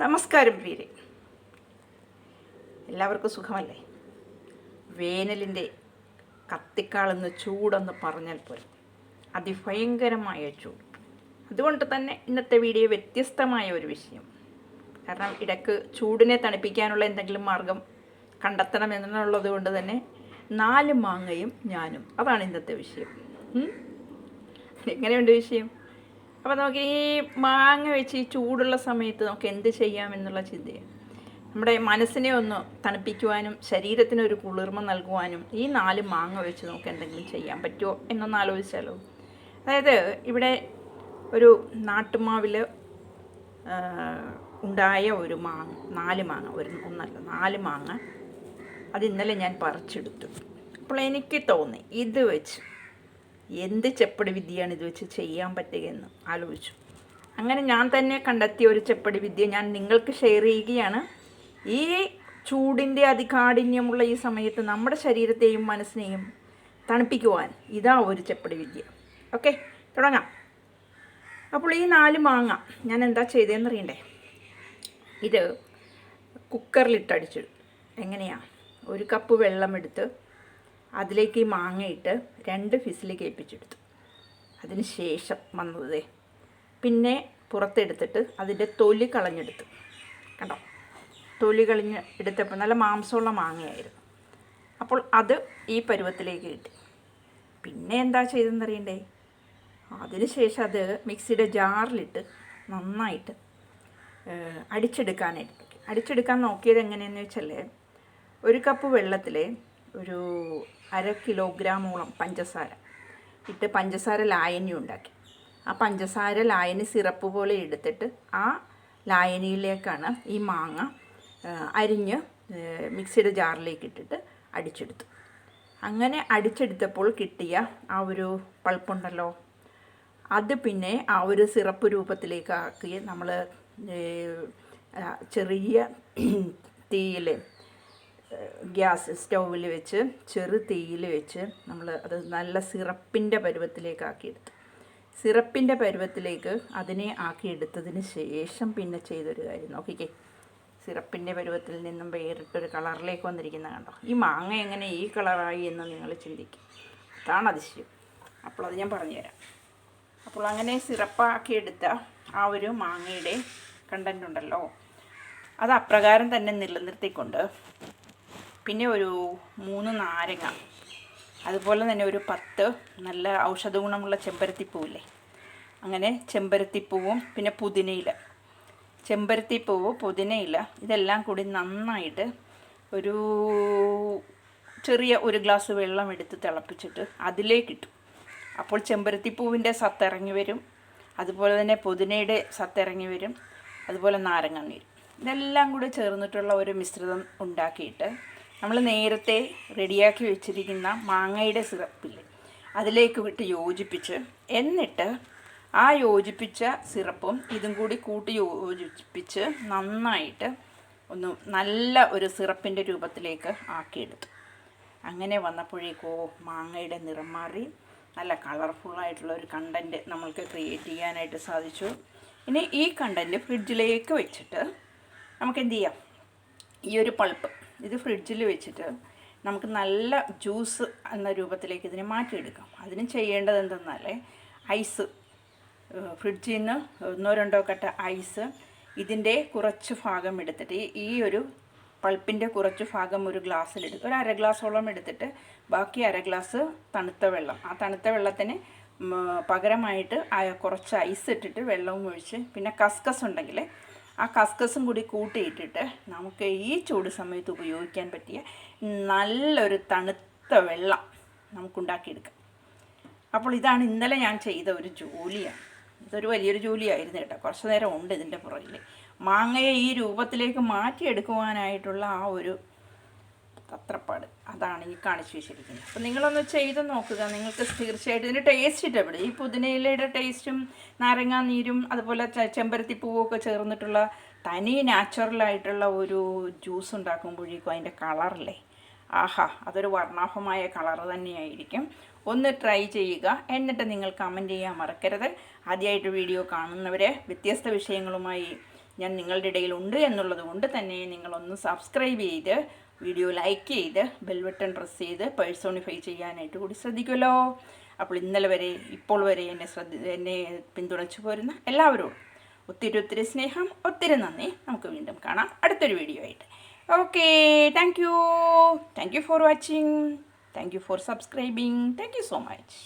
നമസ്കാരം പേര്. എല്ലാവർക്കും സുഖമല്ലേ? വേനലിന്റെ കത്തിക്കാളെന്ന് ചൂടെന്ന് പറഞ്ഞാൽ പോലും അതിഭയങ്കരമായ ചൂട്. അതുകൊണ്ട് തന്നെ ഇന്നത്തെ വീഡിയോ വ്യത്യസ്തമായ ഒരു വിഷയം. കാരണം ഇടയ്ക്ക് ചൂടിനെ തണുപ്പിക്കാനുള്ള എന്തെങ്കിലും മാർഗം കണ്ടെത്തണം എന്നുള്ളത് കൊണ്ട് തന്നെ നാല് മാങ്ങയും ഞാനും. അതാണ് ഇന്നത്തെ വിഷയം? എങ്ങനെയുണ്ട് വിഷയം? അപ്പോൾ നമുക്ക് ഈ മാങ്ങ വെച്ച് ഈ ചൂടുള്ള സമയത്ത് നമുക്ക് എന്ത് ചെയ്യാമെന്നുള്ള ചിന്തയാണ് നമ്മുടെ മനസ്സിനെ ഒന്ന് തണുപ്പിക്കുവാനും ശരീരത്തിന് ഒരു കുളിർമ നൽകുവാനും ഈ നാല് മാങ്ങ വെച്ച് നമുക്ക് എന്തെങ്കിലും ചെയ്യാൻ പറ്റുമോ എന്നൊന്ന് ആലോചിച്ചാലോ. അതായത് ഇവിടെ ഒരു നാട്ടുമാവിൽ ഉണ്ടായ ഒരു മാങ്ങ നാല് മാങ്ങ ഒരു ഒന്നല്ല നാല് മാങ്ങ. അത് ഇന്നലെ ഞാൻ പറിച്ചെടുത്തു. അപ്പോൾ എനിക്ക് തോന്നി ഇത് വെച്ച് എന്ത് ചെപ്പടി വിദ്യയാണ് ഇത് വെച്ച് ചെയ്യാൻ പറ്റുകയെന്ന് ആലോചിച്ചു. അങ്ങനെ ഞാൻ തന്നെ കണ്ടെത്തിയ ഒരു ചെപ്പടി വിദ്യ ഞാൻ നിങ്ങൾക്ക് ഷെയർ ചെയ്യുകയാണ്. ഈ ചൂടിന്റെ അതികാഠിന്യമുള്ള ഈ സമയത്ത് നമ്മുടെ ശരീരത്തെയും മനസ്സിനെയും തണുപ്പിക്കുവാൻ ഇതാ ഒരു ചെപ്പടി വിദ്യ. ഓക്കെ തുടങ്ങാം. അപ്പോൾ ഈ നാല് മാങ്ങ ഞാൻ എന്താ ചെയ്തതെന്ന് അറിയണ്ടേ? ഇത് കുക്കറിലിട്ടടിച്ചു എങ്ങനെയാണ് എങ്ങനെയാ? ഒരു കപ്പ് വെള്ളം എടുത്ത് അതിലേക്ക് ഈ മാങ്ങയിട്ട് രണ്ട് ഫിസിൽ കേൾപ്പിച്ചെടുത്തു. അതിന് ശേഷം വന്നതേ പിന്നെ പുറത്തെടുത്തിട്ട് അതിന്റെ തൊലി കളഞ്ഞെടുത്തു. കണ്ടോ? തൊലി കളഞ്ഞ് എടുത്തപ്പോൾ നല്ല മാംസമുള്ള മാങ്ങയായിരുന്നു. അപ്പോൾ അത് ഈ പരുവത്തിലേക്ക് കിട്ടി. പിന്നെ എന്താ ചെയ്തെന്നറിയണ്ടേ അതിന് ശേഷം അത് മിക്സിയുടെ ജാറിലിട്ട് നന്നായിട്ട് അടിച്ചെടുക്കാനായിട്ട് അടിച്ചെടുക്കാൻ നോക്കിയത് എങ്ങനെയെന്ന് വെച്ചാൽ ഒരു കപ്പ് വെള്ളത്തിൽ ഒരു അര കിലോഗ്രാമോളം പഞ്ചസാര ഇട്ട് പഞ്ചസാര ലായനി ഉണ്ടാക്കി. ആ പഞ്ചസാര ലായനി സിറപ്പ് പോലെ എടുത്തിട്ട് ആ ലായനിയിലേക്കാണ് ഈ മാങ്ങ അരിഞ്ഞ് മിക്സിയുടെ ജാറിലേക്ക് ഇട്ടിട്ട് അടിച്ചെടുത്തു. അങ്ങനെ അടിച്ചെടുത്തപ്പോൾ കിട്ടിയ ആ ഒരു പൾപ്പുണ്ടല്ലോ അത് പിന്നെ ആ ഒരു സിറപ്പ് രൂപത്തിലേക്ക് ആക്കി നമ്മൾ ചെറിയ തീയിൽ ഗ്യാസ് സ്റ്റൗവിൽ വെച്ച് ചെറു തീയിൽ വെച്ച് നമ്മൾ അത് നല്ല സിറപ്പിന്റെ പരുവത്തിലേക്ക് ആക്കിയെടുത്തു. സിറപ്പിന്റെ പരുവത്തിലേക്ക് അതിനെ ആക്കിയെടുത്തതിന് ശേഷം പിന്നെ ചെയ്തൊരു കാര്യം നോക്കിക്കേ. സിറപ്പിന്റെ പരുവത്തിൽ നിന്നും വേറിട്ടൊരു കളറിലേക്ക് വന്നിരിക്കുന്ന കണ്ടോ? ഈ മാങ്ങ എങ്ങനെ ഈ കളറായി എന്ന് നിങ്ങൾ ചിന്തിക്കും. അതാണ് അതിശയം. അപ്പോൾ അത് ഞാൻ പറഞ്ഞുതരാം. അപ്പോൾ അങ്ങനെ സിറപ്പാക്കിയെടുത്ത ആ ഒരു മാങ്ങയുടെ കണ്ടന്റ് ഉണ്ടല്ലോ. അത് അപ്രകാരം തന്നെ നിലനിർത്തിക്കൊണ്ട് പിന്നെ ഒരു മൂന്ന് നാരങ്ങ. അതുപോലെ തന്നെ ഒരു പത്ത് നല്ല ഔഷധ ഗുണമുള്ള ചെമ്പരത്തിപ്പൂവില്ലേ? അങ്ങനെ ചെമ്പരത്തിപ്പൂവും പിന്നെ പുതിനയില. ചെമ്പരത്തിപ്പൂവ് പുതിനയില ഇതെല്ലാം കൂടി നന്നായിട്ട് ഒരു ചെറിയ ഒരു ഗ്ലാസ് വെള്ളം എടുത്ത് തിളപ്പിച്ചിട്ട് അതിലേക്കിട്ടു അപ്പോൾ ചെമ്പരത്തിപ്പൂവിന്റെ സത്തിറങ്ങി വരും. അതുപോലെ തന്നെ പുതിനയുടെ സത്തിറങ്ങി വരും. അതുപോലെ നാരങ്ങ നീര്. ഇതെല്ലാം കൂടി ചേർന്നിട്ടുള്ള ഒരു മിശ്രിതം ഉണ്ടാക്കിയിട്ട് നമ്മൾ നേരത്തെ റെഡിയാക്കി വെച്ചിരിക്കുന്ന മാങ്ങയുടെ സിറപ്പില്ലേ അതിലേക്ക് വിട്ട് യോജിപ്പിച്ച് എന്നിട്ട് ആ യോജിപ്പിച്ച സിറപ്പും ഇതും കൂടി കൂട്ടി യോജിപ്പിച്ച് നന്നായിട്ട് ഒന്ന് നല്ല ഒരു സിറപ്പിന്റെ രൂപത്തിലേക്ക് ആക്കിയെടുത്തു. അങ്ങനെ വന്നപ്പോഴേക്കോ മാങ്ങയുടെ നിറം മാറി നല്ല കളർഫുള്ളായിട്ടുള്ള ഒരു കണ്ടന്റ് നമ്മൾക്ക് ക്രിയേറ്റ് ചെയ്യാനായിട്ട് സാധിച്ചു. ഇനി ഈ കണ്ടന്റ് ഫ്രിഡ്ജിലേക്ക് വെച്ചിട്ട് നമുക്ക് എന്ത് ചെയ്യാം? ഈ ഒരു പൾപ്പ് ഇത് ഫ്രിഡ്ജിൽ വെച്ചിട്ട് നമുക്ക് നല്ല ജ്യൂസ് എന്ന രൂപത്തിലേക്ക് ഇതിനെ മാറ്റിയെടുക്കാം. അതിന് ചെയ്യേണ്ടത് എന്തെന്നാൽ ഐസ് ഫ്രിഡ്ജിൽ നിന്ന് ഒന്നോ രണ്ടോ കട്ട ഐസ് ഇതിന്റെ കുറച്ച് ഭാഗം എടുത്തിട്ട് ഈ- ഈ ഒരു പൾപ്പിന്റെ കുറച്ച് ഭാഗം ഒരു ഗ്ലാസ്സിലെടുത്ത് ഒരു അര ഗ്ലാസ്സോളം എടുത്തിട്ട് ബാക്കി അര ഗ്ലാസ് തണുത്ത വെള്ളം. ആ തണുത്ത വെള്ളത്തിന് പകരമായിട്ട് കുറച്ച് ഐസ് ഇട്ടിട്ട് വെള്ളവും ഒഴിച്ച് പിന്നെ കസ്കസ് ഉണ്ടെങ്കിൽ ആ കസ്കസും കൂടി കൂട്ടിയിട്ടിട്ട് നമുക്ക് ഈ ചൂട് സമയത്ത് ഉപയോഗിക്കാൻ പറ്റിയ നല്ലൊരു തണുത്ത വെള്ളം നമുക്കുണ്ടാക്കിയെടുക്കാം. അപ്പോൾ ഇതാണ് ഇന്നലെ ഞാൻ ചെയ്ത ഒരു ജോലിയാണ്. ഇതൊരു വലിയൊരു ജോലിയായിരുന്നു കേട്ടോ. കുറച്ച് നേരം ഉണ്ട് ഇതിന്റെ പുറകിൽ. മാങ്ങയെ ഈ രൂപത്തിലേക്ക് മാറ്റിയെടുക്കുവാനായിട്ടുള്ള ആ ഒരു തത്രപ്പാട്. അതാണ് ഈ കാണിച്ചു വെച്ചിരിക്കുന്നത്. അപ്പോൾ നിങ്ങളൊന്ന് ചെയ്ത് നോക്കുക. നിങ്ങൾക്ക് തീർച്ചയായിട്ടും ഇതിന്റെ ടേസ്റ്റ് ഇഷ്ടപ്പെടും ഈ പുതിനയിലയുടെ ടേസ്റ്റും നാരങ്ങാ നീരും അതുപോലെ ചെമ്പരത്തിപ്പൂവും ഒക്കെ ചേർന്നിട്ടുള്ള തനി നാച്ചുറലായിട്ടുള്ള ഒരു ജ്യൂസ് ഉണ്ടാക്കുമ്പോഴേക്കും അതിന്റെ കളറല്ലേ ആഹാ അതൊരു വർണാഭമായ കളർ തന്നെയായിരിക്കും. ഒന്ന് ട്രൈ ചെയ്യുക. എന്നിട്ട് നിങ്ങൾ കമന്റ് ചെയ്യാൻ മറക്കരുത്. ആദ്യമായിട്ട് വീഡിയോ കാണുന്നവരെ വ്യത്യസ്ത വിഷയങ്ങളുമായി ഞാൻ നിങ്ങളുടെ ഇടയിലുണ്ട് എന്നുള്ളത് കൊണ്ട് തന്നെ നിങ്ങളൊന്ന് സബ്സ്ക്രൈബ് ചെയ്ത് വീഡിയോ ലൈക്ക് ചെയ്ത് ബെൽ ബട്ടൺ പ്രസ് ചെയ്ത് പേഴ്സോണിഫൈ ചെയ്യാനായിട്ട് കൂടി ശ്രദ്ധിക്കുമല്ലോ. അപ്പോൾ ഇന്നലെ വരെ ഇപ്പോൾ വരെ എന്നെ ശ്രദ്ധ എന്നെ പിന്തുണച്ചു പോരുന്ന എല്ലാവരോടും ഒത്തിരി ഒത്തിരി സ്നേഹം ഒത്തിരി നന്ദി. നമുക്ക് വീണ്ടും കാണാം അടുത്തൊരു വീഡിയോ ആയിട്ട്. Okay thank you thank you for watching thank you for subscribing thank you so much